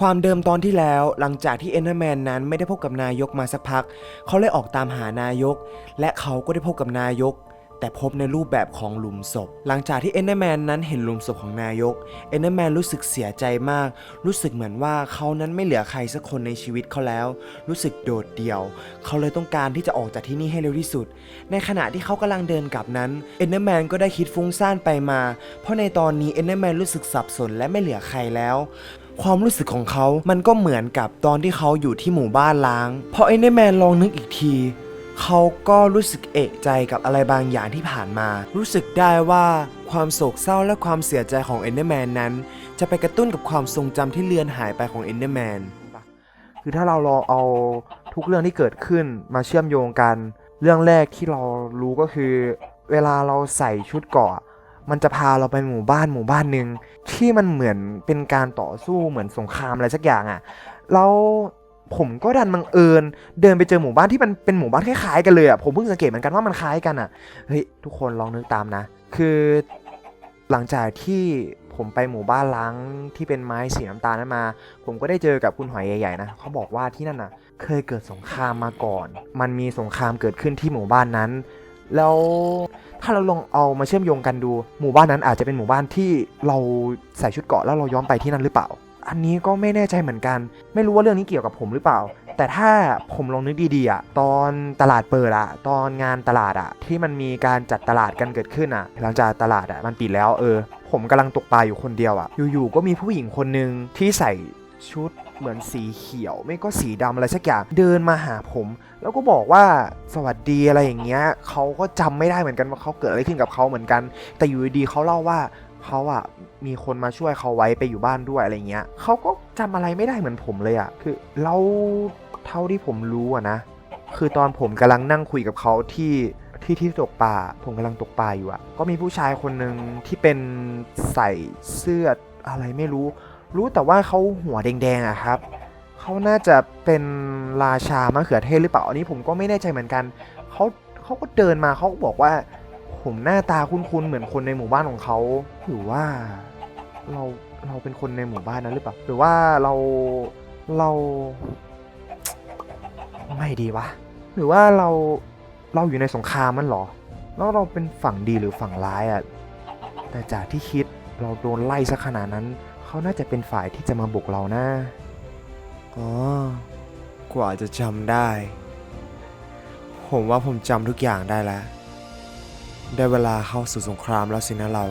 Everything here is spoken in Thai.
ความเดิมตอนที่แล้วหลังจากที่เอนเดอร์แมนนั้นไม่ได้พบกับนายกมาสักพัก เขาเลยออกตามหานายก และเขาก็ได้พบกับนายก แต่พบในรูปแบบของหลุมศพ หลังจากที่เอนเดอร์แมนนั้นเห็นหลุมศพของนายก เอนเดอร์แมนรู้สึกเสียใจมาก รู้สึกเหมือนว่าเขานั้นไม่เหลือใครสักคนในชีวิตเขาแล้ว รู้สึกโดดเดี่ยว เขาเลยต้องการที่จะออกจากที่นี่ให้เร็วที่สุด ในขณะที่เขากำลังเดินกลับนั้นเอนเดอร์แมนก็ได้คิดฟุ้งซ่านไปมา เพราะในตอนนี้เอนเดอร์แมนรู้สึกสับสนและไม่เหลือใครแล้ว ความรู้สึกของเขามันก็เหมือนกับตอนที่เขาอยู่ที่หมู่บ้านล้าง พอเอนเดอร์แมนลองนึกอีกทีเขาก็รู้สึกเอะใจกับอะไรบางอย่างที่ผ่านมา รู้สึกได้ว่าความโศกเศร้าและความเสียใจของเอนเดอร์แมนนั้น จะไปกระตุ้นกับความทรงจำที่เลือนหายไปของเอนเดอร์แมนคือถ้าเราลองเอาทุกเรื่องที่เกิดขึ้นมาเชื่อมโยงกัน เรื่องแรกที่เรารู้ก็คือ เวลาเราใส่ชุดเกาะ มันจะพาเราไปหมู่บ้านหมู่บ้านหนึ่งที่มันเหมือนเป็นการต่อสู้เหมือนสงครามอะไรสักอย่างอะ่ะแล้วผมก็ดันบังเอิญเดินไปเจอหมู่บ้านที่มันเป็นหมู่บ้านคล้ายๆกันเลยอะ่ะผมเพิ่งสังเกตเหมือนกันว่ามันคล้ายกันอะ่ะเฮ้ยทุกคนลองนึกตามนะ คือหลังจากที่ผมไปหมู่บ้านล้างที่เป็นไม้สีน้ำตาลนั้นมา ผมก็ได้เจอกับคุณหอยใหญ่ๆนะเขาบอกว่าที่นั่นน่ะ เคยเกิดสงครามมาก่อน มันมีสงครามเกิดขึ้นที่หมู่บ้านนั้น แล้วถ้าเราลองเอามาเชื่อมโยงกันดู หมู่บ้านนั้นอาจจะเป็นหมู่บ้านที่เราใส่ชุดเกาะแล้วเราย้อนไปที่นั่นหรือเปล่า อันนี้ก็ไม่แน่ใจเหมือนกัน ไม่รู้ว่าเรื่องนี้เกี่ยวกับผมหรือเปล่า แต่ถ้าผมลองนึกดีๆอะตอนตลาดเปิดอะ ตอนงานตลาดอะ ที่มันมีการจัดตลาดกันเกิดขึ้นอะ หลังจากตลาดอะมันปิดแล้วเออ ผมกำลังตกปลาอยู่คนเดียวอะ อยู่ๆก็มีผู้หญิงคนหนึ่งที่ใส่ ชุดเหมือนสีเขียวไม่ก็สีดำอะไรสักอย่างเดินมาหาผม แล้วก็บอกว่าสวัสดีอะไรอย่างเงี้ยเขาก็จำไม่ได้เหมือนกันว่าเขาเกิดอะไรขึ้นกับเขาเหมือนกัน แต่อยู่ดีเขาเล่าว่าเขาอะมีคนมาช่วยเขาไว้ไปอยู่บ้านด้วยอะไรเงี้ยเขาก็จำอะไรไม่ได้เหมือนผมเลยอะคือเราเท่าที่ผมรู้อะนะคือตอนผมกำลังนั่งคุยกับเขาที่ที่ที่ตกปลาผมกำลังตกปลาอยู่อะก็มีผู้ชายคนหนึ่งที่เป็นใส่เสื้ออะไรไม่รู้ รู้แต่ว่าเขาหัวแดงๆอะครับเขาน่าจะเป็นราชามะเขือเทศหรือเปล่าอันนี้ผมก็ไม่แน่ใจเหมือนกันเขาเขาก็เดินมาเขาก็บอกว่า ผมหน้าตาคุ้นๆเหมือนคนในหมู่บ้านของเขาหรือว่าเราเราเป็นคนในหมู่บ้านนั้นหรือเปล่าหรือว่าเราเราไม่ดีวะหรือว่าเราเราอยู่ในสงครามมันหรอ แล้วเราเป็นฝั่งดีหรือฝั่งร้ายอะ่ะแต่จากที่คิดเราโดนไล่ซะขนาดนั้น เขาน่าจะเป็นฝ่ายที่จะมาบุกเรานะ อ๋อ กว่าจะจำได้ ผมว่าผมจำทุกอย่างได้แล้ว ได้เวลาเข้าสู่สงครามแล้วสินะเรา